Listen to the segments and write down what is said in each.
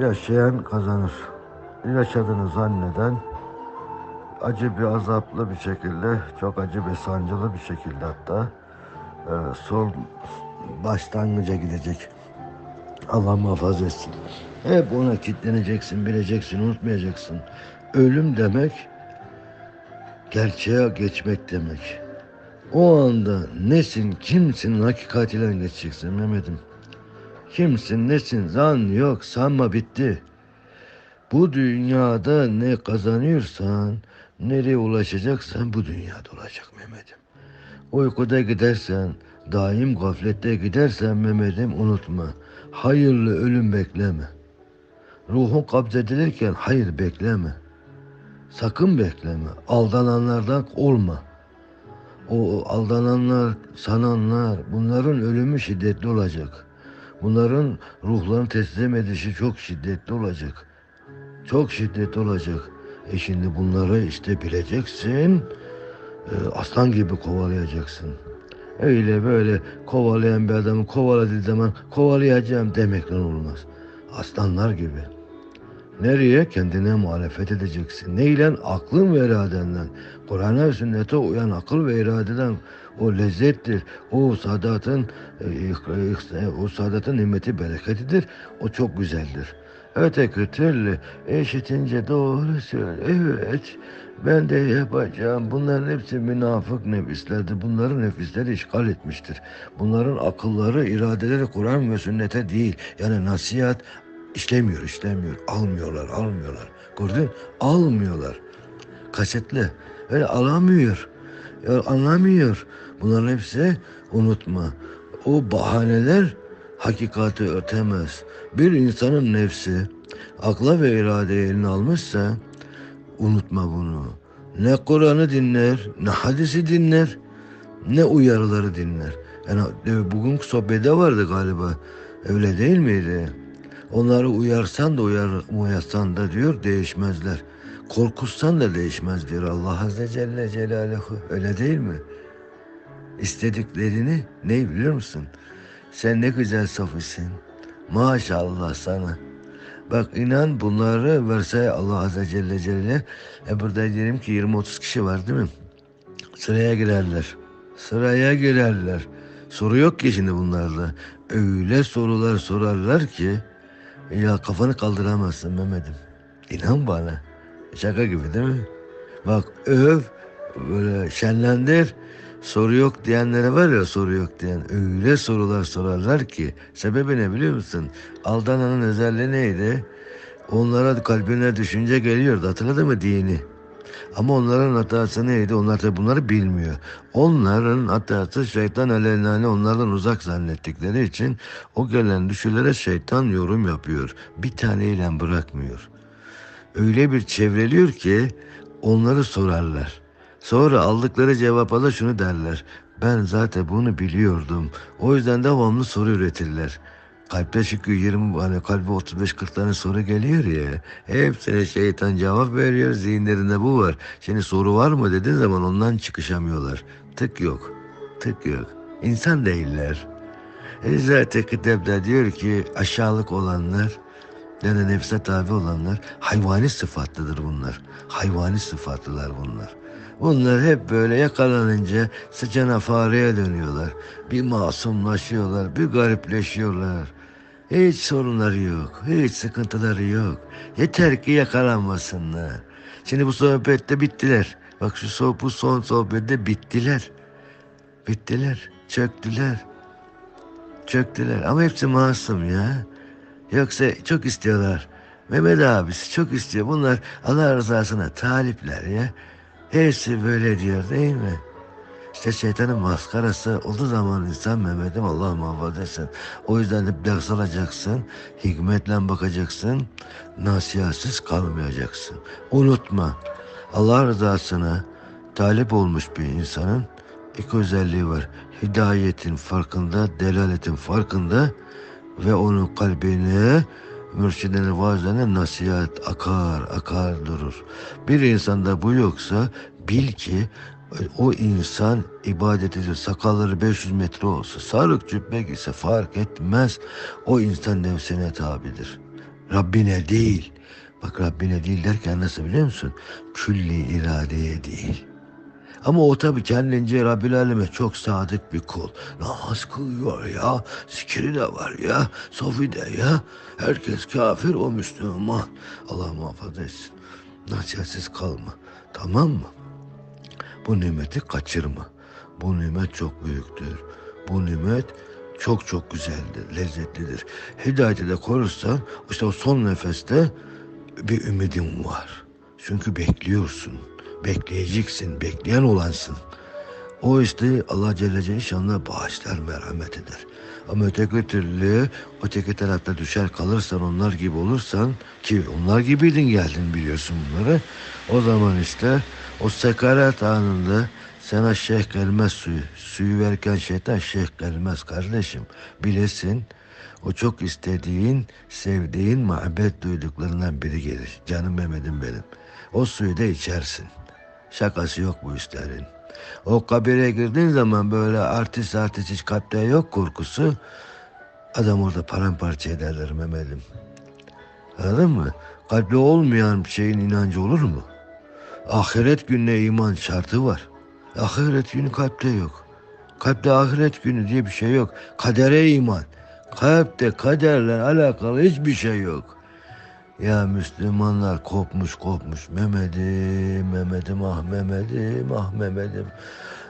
Yaşayan kazanır. Yaşadığını zanneden acı bir azaplı bir şekilde, çok acı bir sancılı bir şekilde hatta e, son başlangıca gidecek. Allah muhafaza etsin. Hep ona kitleneceksin, bileceksin, unutmayacaksın. Ölüm demek, gerçeğe geçmek demek. O anda nesin, kimsin hakikatiyle geçeceksin Mehmet'im. Kimsin, nesin, zan yok, sanma bitti. Bu dünyada ne kazanıyorsan, nereye ulaşacaksan bu dünyada olacak Mehmet'im. Uykuda gidersen, daim gaflette gidersen Mehmet'im unutma. Hayırlı ölüm bekleme. Ruhun kabzedilirken hayır bekleme. Sakın bekleme. Aldananlardan olma. O aldananlar, sananlar bunların ölümü şiddetli olacak. Bunların ruhlarını teslim edişi çok şiddetli olacak. Çok şiddetli olacak. E şimdi bunları işte bileceksin. e, aslan gibi kovalayacaksın. Öyle böyle kovalayan bir adamı kovaladığı zaman kovalayacağım demekle olmaz. Aslanlar gibi. Nereye? Kendine muhalefet edeceksin. Neyle? Aklın ve iradenle. Kur'an'a ve sünnete uyan akıl ve iradeden o lezzettir. O saadatın e, e, o saadatın nimeti bereketidir. O çok güzeldir. Öteki türlü eşitince doğru söyle. Evet ben de yapacağım. Bunların hepsi münafık nefislerdir. Bunların nefisleri işgal etmiştir. Bunların akılları, iradeleri Kur'an ve sünnete değil. Yani nasihat işlemiyor, işlemiyor. Almıyorlar, almıyorlar. Gördün? Almıyorlar. Kasetli. Öyle alamıyor. Ya anlamıyor. Bunların hepsi unutma. O bahaneler hakikati örtemez. Bir insanın nefsi akla ve iradeye eline almışsa unutma bunu. Ne Kur'an'ı dinler, ne hadisi dinler, ne uyarıları dinler. Yani e, bugünkü sohbede vardı galiba. Öyle değil miydi? Onları uyarsan da uyar, uyarsan da diyor değişmezler. Korkutsan da değişmez diyor Allah Azze Celle Celaluhu. Öyle değil mi? İstediklerini ne biliyor musun? Sen ne güzel sofisin. Maşallah sana. Bak inan bunları verse Allah Azze Celle Celle. E burada diyelim ki 20-30 kişi var değil mi? Sıraya girerler. Sıraya girerler. Soru yok ki şimdi bunlarda. Öyle sorular sorarlar ki ya kafanı kaldıramazsın Mehmet'im. İnan bana. Şaka gibi değil mi? Bak öv, böyle şenlendir. Soru yok diyenlere var ya soru yok diyen. Öyle sorular sorarlar ki. Sebebi ne biliyor musun? Aldananın özelliği neydi? Onlara kalbine düşünce geliyordu. Hatırladın mı dini? Ama onların hatası neydi? Onlar da bunları bilmiyor. Onların hatası şeytan aleyhine onlardan uzak zannettikleri için o gelen düşülere şeytan yorum yapıyor. Bir taneyle bırakmıyor. Öyle bir çevreliyor ki onları sorarlar. Sonra aldıkları cevapa da şunu derler. Ben zaten bunu biliyordum. O yüzden devamlı soru üretirler. Kalpte çünkü 20 hani kalbe 35-40 tane soru geliyor ya. Hepsine şeytan cevap veriyor. Zihinlerinde bu var. Şimdi soru var mı dediğin zaman ondan çıkışamıyorlar. Tık yok. Tık yok. İnsan değiller. E zaten diyor ki aşağılık olanlar yani nefse tabi olanlar hayvani sıfatlıdır bunlar. Hayvani sıfatlılar bunlar. Bunlar hep böyle yakalanınca sıcana fareye dönüyorlar. Bir masumlaşıyorlar, bir garipleşiyorlar. Hiç sorunları yok, hiç sıkıntıları yok. Yeter ki yakalanmasınlar. Şimdi bu sohbette bittiler. Bak şu so bu son sohbette bittiler. Bittiler, çöktüler. Çöktüler ama hepsi masum ya. Yoksa çok istiyorlar. Mehmet abisi çok istiyor. Bunlar Allah rızasına talipler ya. Hepsi böyle diyor değil mi? İşte şeytanın maskarası olduğu zaman insan Mehmet'im Allah muhafaza etsin. O yüzden hep ders alacaksın. Hikmetle bakacaksın. Nasihatsiz kalmayacaksın. Unutma. Allah rızasına talip olmuş bir insanın iki özelliği var. Hidayetin farkında, delaletin farkında ve onun kalbine mürşidine vaazlarına nasihat akar akar durur. Bir insanda bu yoksa bil ki o insan ibadet ediyor. Sakalları 500 metre olsa, sarık cübbe giyse fark etmez. O insan nefsine tabidir. Rabbine değil. Bak Rabbine değil derken nasıl biliyor musun? Külli iradeye değil. Ama o tabii kendince Rabbil Aleme çok sadık bir kul. Namaz kılıyor ya. Zikri de var ya. Sofi de ya. Herkes kafir o Müslüman. Allah muhafaza etsin. Nasihatsiz kalma. Tamam mı? Bu nimeti kaçırma. Bu nimet çok büyüktür. Bu nimet çok çok güzeldir, lezzetlidir. Hidayeti de korursan işte o son nefeste bir ümidin var. Çünkü bekliyorsun. Bekleyeceksin, bekleyen olansın. O işte Allah Celle Celle bağışlar, merhamet eder. Ama öteki türlü öteki tarafta düşer kalırsan onlar gibi olursan ki onlar gibiydin geldin biliyorsun bunları. O zaman işte o sekaret anında sana şeyh gelmez suyu. Suyu verirken şeytan şeyh gelmez kardeşim. Bilesin o çok istediğin, sevdiğin, muhabbet duyduklarından biri gelir. Canım Mehmet'im benim. O suyu da içersin. Şakası yok bu işlerin. O kabire girdiğin zaman böyle artist artist hiç kalpte yok korkusu. Adam orada paramparça ederler Mehmet'im. Anladın mı? Kalpte olmayan şeyin inancı olur mu? Ahiret gününe iman şartı var. Ahiret günü kalpte yok. Kalpte ahiret günü diye bir şey yok. Kadere iman. Kalpte kaderle alakalı hiçbir şey yok. Ya Müslümanlar kopmuş kopmuş. Mehmet'im, Mehmet'im, ah Mehmet'im, ah Mehmet'im.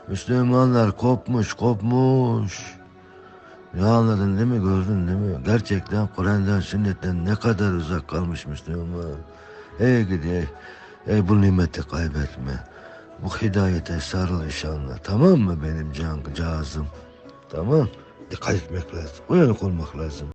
Müslümanlar kopmuş kopmuş. Ne anladın değil mi? Gördün değil mi? Gerçekten Kur'an'dan, sünnetten ne kadar uzak kalmış Müslüman. Ey gidi, ey bu nimeti kaybetme. Bu hidayete sarıl inşallah. Tamam mı benim can, cazım? Tamam. Dikkat etmek lazım. Uyanık olmak lazım.